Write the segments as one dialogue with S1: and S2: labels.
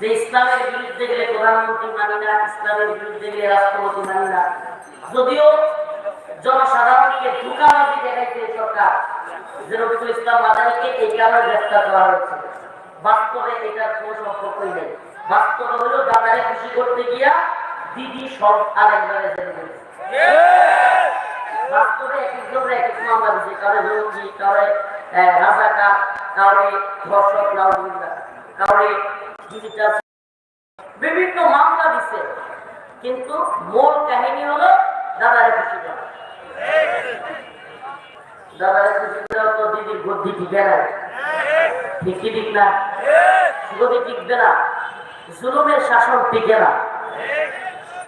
S1: যে ইসলামের বিরুদ্ধে গেলে প্রধানমন্ত্রী মানি না ইসলামের বিরুদ্ধে গেলে রাষ্ট্রপতি মানি না যদিও জনসাধারণকে ধোকাবাজি দেখাইছে সরকার যে রফিকুল ইসলাম মাদানিকে এই কারণে গ্রেফতার করা হয়েছে বাস্তবে এটার কোনো সম্পর্কই নেই বাস্তবে হলো দাদারে খুশি করতে গিয়া দিদি সব জেনে গেছে বাস্তবে মামলা দিচ্ছে কারও জঙ্গি, কারও কারও ধর্ষক, কারও ডিজিটাল বিভিন্ন মামলা কিন্তু মূল কাহিনী হলো দাদারে খুশি দাদারে খুশি করা তো দিদির বুদ্ধি নাই। ঠিক ঠিক না। টিকবে না। জুলুমের শাসন টিকে না।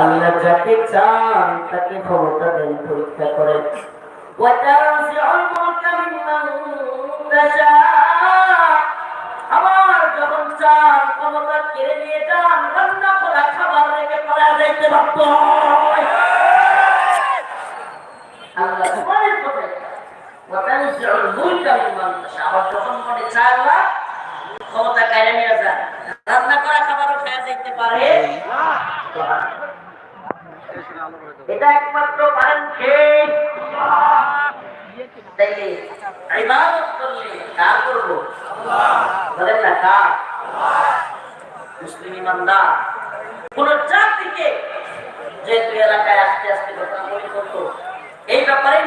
S1: আল্লাহ যাকে চান তাকে ক্ষমতা দেন পরীক্ষা করেন। আমার যখন চান ক্ষমতা কেড়ে নিয়ে যান রান্না করা খাবার রেখে পালা যাইতে পারত আল্লাহ তোমাদের কোথায় আবার যখন মনে চায় আল্লাহ ক্ষমতা কেড়ে নিয়ে যান রান্না করা খাবারও খেয়ে যাইতে পারে। এটা একমাত্র পারেন কে? আস্তে আস্তে করতো, এই ব্যাপারে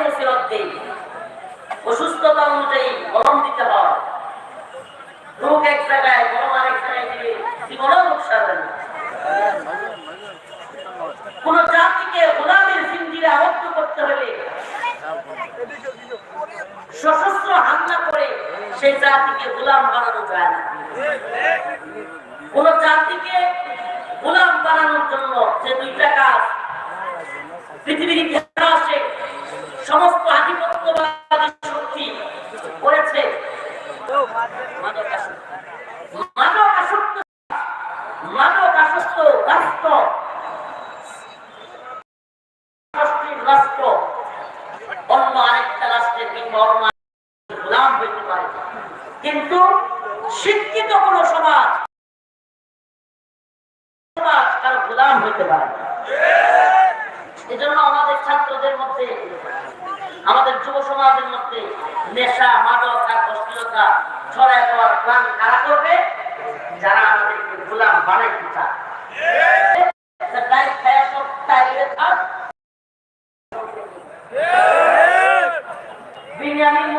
S1: অসুস্থতা অনুযায়ী গরম দিতে হয়। রোগ এক জায়গায়, গরম আরেক জায়গায় দিলে জীবনও রোগ না। কোন জাতিকে গোলামের জিন্দিরে আবদ্ধ করতে হলে সশস্ত্র হামলা করে সেই জাতিকে গোলাম বানানো যায় না। কোন জাতিকে গোলাম বানানোর জন্য যে দুইটা কাজ, পৃথিবীর ইতিহাসে সমস্ত আধিপত্যবাদী শক্তি করেছে অন্য গোলাম হইতে পারে। কিন্তু ya mismo.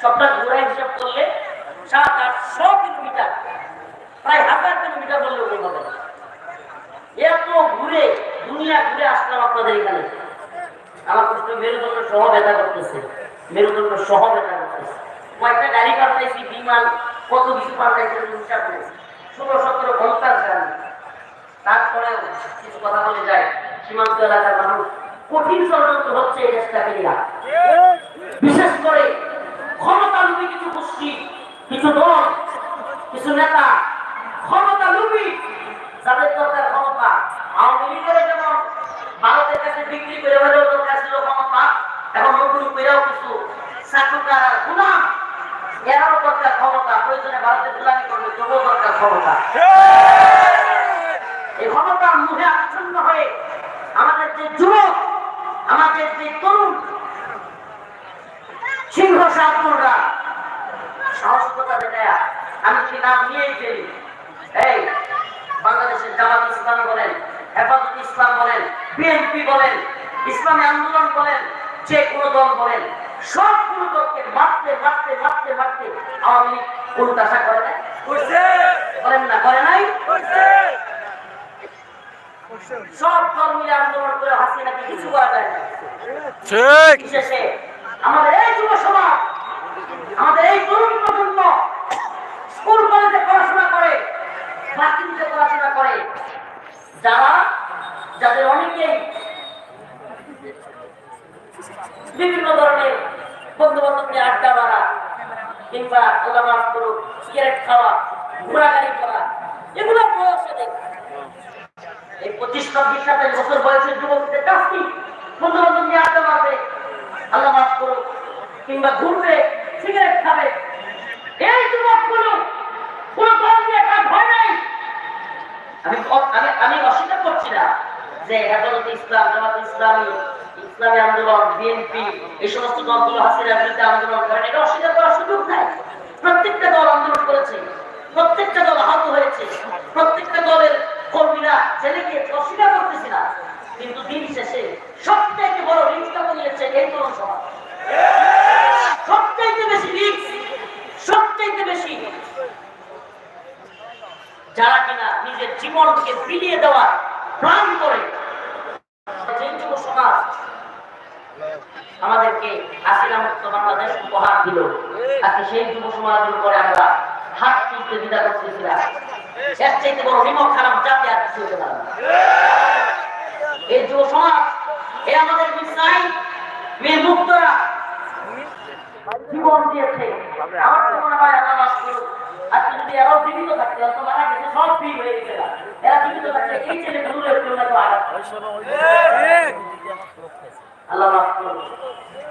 S1: সবটা ঘুরে হিসাব করলে সাত আটশো কিলোমিটার, প্রায় হাজার কিলোমিটার বললে ওই হবে না। এত ঘুরে, দুনিয়া ঘুরে আসলাম আপনাদের এখানে। আমার কষ্ট মেরুদণ্ড সহ ব্যথা করতেছে। মেরুদণ্ড সহ ব্যথা করতেছে। কয়েকটা গাড়ি পাল্টাইছি বিমান কত কিছু পাল্টাইছে হিসাব নেই ষোলো, সতেরো ঘণ্টার জানি তারপরেও কিছু কথা বলে যায়, সীমান্ত এলাকার মানুষ। কঠিন ষড়যন্ত্র হচ্ছে এই দেশটাকে বিশেষ করে ক্ষমতা লুবি কিছু গোষ্ঠী, কিছু দল, কিছু নেতা। ক্ষমতা লুবি, যাদের দরকার ক্ষমতা। আওয়ামী লীগের যেমন ভারতের কাছে বিক্রি করে হলেও দরকার ছিল ক্ষমতা, এখন নতুন করেও কিছু চাটুকার আর গুলাম, এরাও দরকার ক্ষমতা। প্রয়োজনে ভারতের গুলামি করবে, তবুও দরকার ক্ষমতা। এই ক্ষমতার মুখে আচ্ছন্ন হয়ে আমাদের যে যুবক, আমাদের যে তরুণ সিংহ সাপুররা সাহসিকতা দেখায় আমি কি নাম নিয়েই ফেলি? এই বাংলাদেশের জামাত ইসলাম বলেন হেফাজত ইসলাম বলেন বিএনপি বলেন ইসলামী আন্দোলন বলেন যে কোনো দল বলেন সবগুলো দলকে মারতে মারতে মারতে মারতে আওয়ামী লীগ করে না করেন না করে নাই? সব দল মিলে আন্দোলন করে হাসিনাকে কিছু করা যায় না। আমাদের এই যুব সমাজ, আমাদের এই তরুণ প্রজন্ম স্কুল, কলেজে পড়াশোনা করে ভার্সিটিতে পড়াশোনা করে। যারা, যাদের অনেকেই বিভিন্ন ধরনের বন্ধু বান্ধব নিয়ে আড্ডা মারা, কিংবা আল্লাহ মাফ করুক, সিগারেট খাওয়া, ঘোরাঘুরি করা এগুলো বয়সে দেখে। এই পঁচিশ, ছাব্বিশ, সাতাশ বছর বয়সের যুবকদের কাজ কি? বন্ধু বান্ধব নিয়ে আড্ডা মারবে। আল্লাহ মাফ করুক কিংবা ঘুরবে সিগারেট খাবে। এই যুবকগুলো কোন দল দিয়ে কাজ হয় নাই? আমি আমি আমি অস্বীকার করছি না যে হেফাজত ইসলাম, জামাত ইসলামী ইসলামী আন্দোলন, বিএনপি, এই সমস্ত দলগুলো হাসিনার বিরুদ্ধে আন্দোলন করেন এটা অস্বীকার করার সুযোগ নাই। প্রত্যেকটা দল আন্দোলন করেছে, প্রত্যেকটা দল আহত হয়েছে, প্রত্যেকটা দলের কর্মীরা জেলে গিয়েছে অস্বীকার করতেছি না। কিন্তু দিন শেষে সবচাইতে বড় রিক্সটা নিয়েছে এই তরুণ সমাজ সবচাইতে বেশি রিক্স সবচাইতে বেশি যারা কিনা নিজের জীবনকে বিলিয়ে দেওয়ার প্ল্যান করে যুব সমাজ আমাদেরকে মুক্ত বাংলাদেশ উপহার দিল। আজকে সেই যুব সমাজের উপরে আমরা হাত তুলতে দ্বিধা করতেছিলাম। এর চাইতে বড় নিমক খারাপ জাতি আর কিছু হতে পারে এই যুব সমাজ এ আমাদের বিশ্বাস মুক্তরা জীবন দিয়েছে। আমার তো মনে হয় আল্লাহ মাফ করুক। আজকে যদি এরাও জীবিত থাকতে হয়তো মারা গেছে সব ফ্রি হয়ে গেছে এরা জীবিত থাকতে এই ছেলে দূরে কেউ না আঘাত আল্লাহ মাফ করুন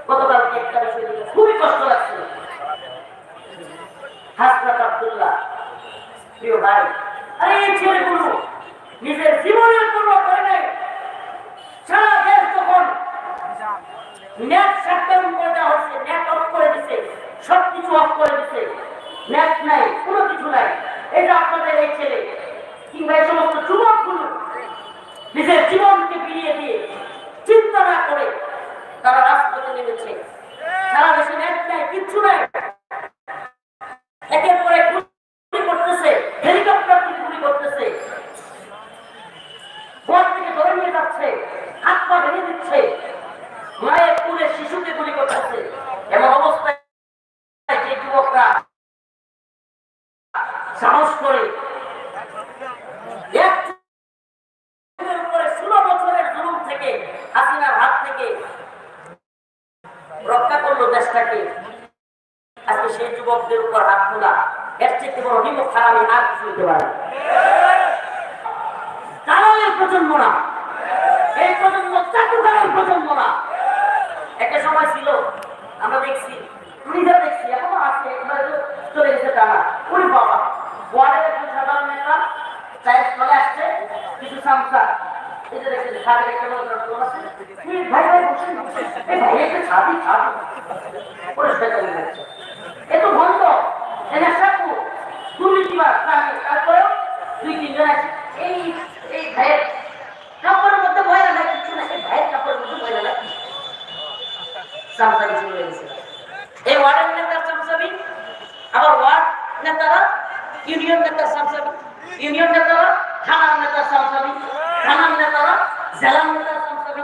S1: গতকালকে একটা বিষয় খুবই কষ্ট লাগছিল। হাসনাত আব্দুল্লাহ প্রিয় ভাই আরে এই ছেলেগুলো নিজের জীবনের কোনো করে নাই সারা দেশ যখন নেট শাটডাউন করে দেওয়া হচ্ছে নেট অফ করে দিছে সব কিছু অফ করে দিছে নেট নাই কোনো কিছু নাই এটা আপনাদের এই ছেলে কিংবা এই সমস্ত যুবকগুলো নিজের জীবনকে বিলিয়ে দিয়ে চিন্তা না করে তারা রাজপথে নেমেছে সারা দেশে নেট নাই কিচ্ছু নাই একের পর এক গুলি করতেছে হেলিকপ্টার থেকে গুলি করতেছে ঘর থেকে ধরে নিয়ে যাচ্ছে হাত পা ভেঙে দিচ্ছে মায়ের কুলে শিশুকে গুলি করতেছে এমন অবস্থায় যে যুবকরা সাহস করে এক যুগের উপরে ষোলো বছরের জুলুম থেকে হাসিনার হাত থেকে রক্ষা করল দেশটাকে আজকে সেই যুবকদের উপর এর থেকে বড় নিমক খারাপি আর কিছু হতে পারে না। প্রজন্ম না। এই প্রজন্ম চাটুকারের প্রজন্ম না। একটা সময় ছিল, আমরা দেখছি নিজে দেখছি, এখনও আছে এবার চলে গেছে টানা ওরে বাবা, ওয়ার্ডের একজন সাধারণ নেতা চায়ের চলে আসছে, কিছু সামসা যে ভাই ভাই এই ভাই, একটা ছাদি ছাদি পরিষ্কার করে দিচ্ছে এ তো বন্ধ এনে সাকু দুর্নীতিবাদ তারপরেও দুই তিনজন আছে এই এই ভাইয়ের কাপড়ের মধ্যে ভয় না কিছু না এই ভাইয়ের কাপড়ের মধ্যে ভয় না সামসাবি শুরু হয়ে গেছে এই ওয়ার্ডের নেতার সামসাবি আবার ওয়ার্ড নেতারা ইউনিয়ন নেতার সামসাবি ইউনিয়ন নেতারা থানার নেতার সামসাবি থানার নেতারা জেলার নেতার সামসাবি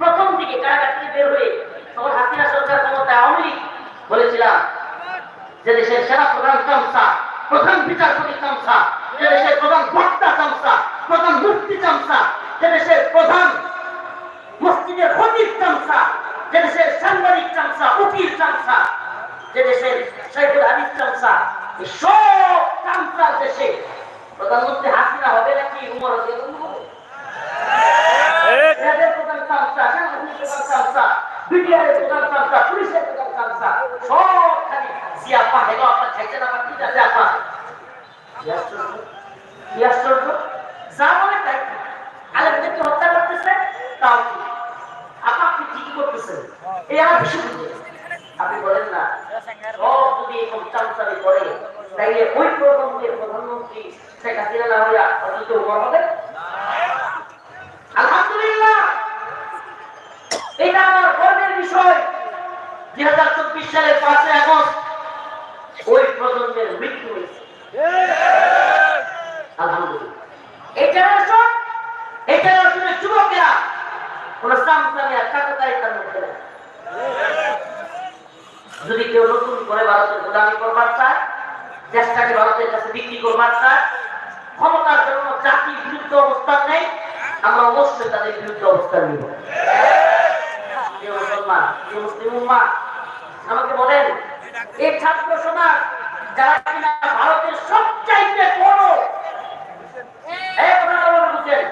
S1: প্রথম দিকে কারাগার থেকে বের হয়ে তখন হাসিনা সরকার ক্ষমতায় আওয়ামী লীগ বলেছিলাম যে দেশের সেরা প্রধান চামচা, প্রধান বিচারপতি চামচা, যে দেশের প্রধান বক্তা চামচা, প্রধান মুফতি চামচা, যে দেশের প্রধান মসজিদের খতিব চামচা, যে দেশের সাংবাদিক চামচা, উকিল চামচা, যে দেশের সাইফুল হাদিস এই সব চামচার দেশে প্রধানমন্ত্রী হাসিনা হবে নাকি উমর হবে র্যাবের প্রধান চামচা সেনাবাহিনীর প্রধান বিডিআরের প্রধান চামচা পুলিশের প্রধান সবখানে জিয়া পা হেলো আপনার খাইছেন আমার ঠিক আছে আপা কি আশ্চর্য কি আশ্চর্য যা বলে তাই আলেমদেরকে হত্যা করতেছে তাও ঠিক আপা আপনি ঠিকই করতেছেন। এই আমার বেশি আপনি বলেন না সব যদি এরকম চামচামি করে তাইলে ওই প্রজন্মের প্রধানমন্ত্রী শেখ হাসিনা না হইয়া অতীত উমর হবে আলহামদুলিল্লাহ এটা আমার গর্বের বিষয় দুই সালের পাঁচই আগস্ট ওই প্রজন্মের মৃত্যু হয়েছে। আলহামদুলিল্লাহ। এই জেনারেশন এই জেনারেশনের যুবকেরা কোন সামসামে আর মধ্যে যদি কেউ নতুন করে ভারতের গোলামি করবার চায় দেশটাকে ভারতের কাছে বিক্রি করবার চায় ক্ষমতার জন্য জাতির বিরুদ্ধে অবস্থান নেই আমরা অবশ্যই তাদের বিরুদ্ধে অবস্থান নিব। মুসলমান মুসলিম আমাকে বলেন এই ছাত্র সমাজ যারা কিনা ভারতের সবচাইতে বড় বুঝেন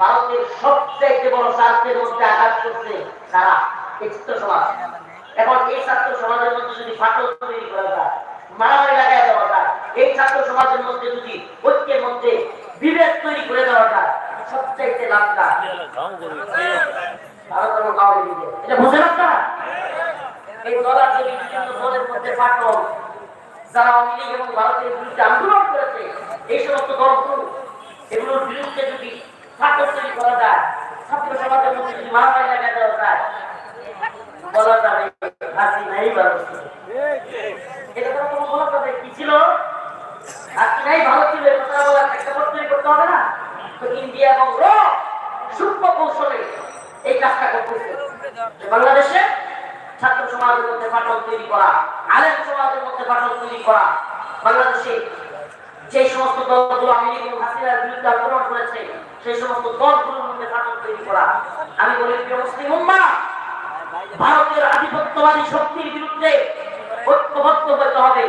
S1: ভারতের সবচাইতে বড় স্বার্থের মধ্যে আঘাত করছে তারা এই ছাত্র সমাজ। এখন এই ছাত্র সমাজের মধ্যে যদি ফাটল তৈরি করা যায়, মারামারি লাগাই দেওয়া যায়, এই ছাত্র সমাজের মধ্যে যদি ঐক্যের মধ্যে বিভেদ তৈরি করে দেওয়া যায়, সবচাইতে লাভটা এটা এই যদি বিভিন্ন দলের মধ্যে ফাটল যারা আওয়ামী এবং ভারতের বিরুদ্ধে আন্দোলন করেছে, এই সমস্ত দলগুলো এগুলোর বিরুদ্ধে যদি ফাটল তৈরি করা যায়, ছাত্র সমাজের মধ্যে যদি মারামারি লাগা দেওয়া যায়, বলা যাবে হাসি নাই ছিল। এটা তো কোনো বলা যাবে কি ছিল? হাসি নাই ভালো ছিল এই কথা বলার একটা তৈরি করতে হবে না? তো ইন্ডিয়া এবং র সূক্ষ্ম কৌশলে এই কাজটা করতেছে। বাংলাদেশে ছাত্র সমাজের মধ্যে ফাটল তৈরি করা, আলেম সমাজের মধ্যে ফাটল তৈরি করা। বাংলাদেশে যে সমস্ত দলগুলো এবং হাসিনার বিরুদ্ধে আক্রমণ করেছে, সেই সমস্ত দলগুলোর মধ্যে ফাটল তৈরি করা। আমি বলি, প্রিয় মুসলিম ভারতের আধিপত্যবাদী শক্তির বিরুদ্ধে ঐক্যবদ্ধ হতে হবে।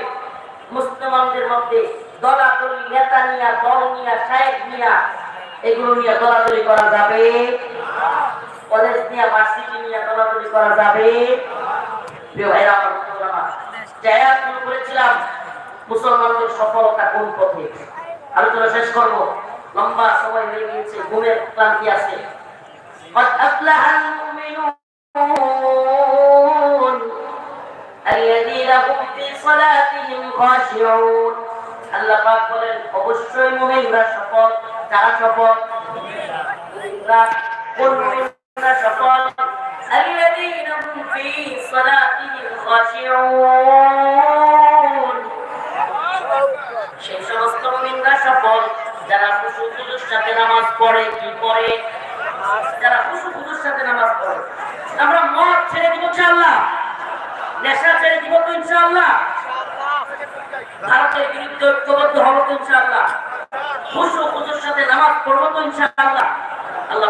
S1: মুসলমানদের মধ্যে দলাদলি, নেতা নিয়া, দল নিয়া সাহেব নিয়া, এগুলো নিয়ে দলাদলি করা যাবে। কলেজ নিয়ে, ভার্সিটি নিয়ে দলাদলি করা যাবে। প্রিয় ভাইরা আমার বন্ধুরা আমার, যে আয়াতগুলো করেছিলাম মুসলমানদের সফলতা কোন পথে আলোচনা শেষ করব লম্বা সময় হয়ে গিয়েছে ঘুমের ক্লান্তি আছে قد أفلح المؤمنون الذين هم في صلاتهم خاشعون আল্লাহ পাক বলেন অবশ্যই মুমিনরা সফল যারা সফল মুমিনরা কোন মুমিনরা সফল الذين هم في صلاتهم খাশিউন সেই সমস্ত মুমিনরা সফল যারা খুশু খুশুর সাথে নামাজ পড়ে, কি পড়ে? যারা খুশু খুশুর সাথে নামাজ পড়ে। আমরা মদ ছেড়ে দিব ইনশাআল্লাহ। নেশা ছেড়ে দিব তো ইনশাআল্লাহ। ভারতের বিরুদ্ধে ঐক্যবদ্ধ হব তো ইনশাআল্লাহ। খুশু খুশুর সাথে নামাজ পড়ব তো ইনশাআল্লাহ। আল্লাহ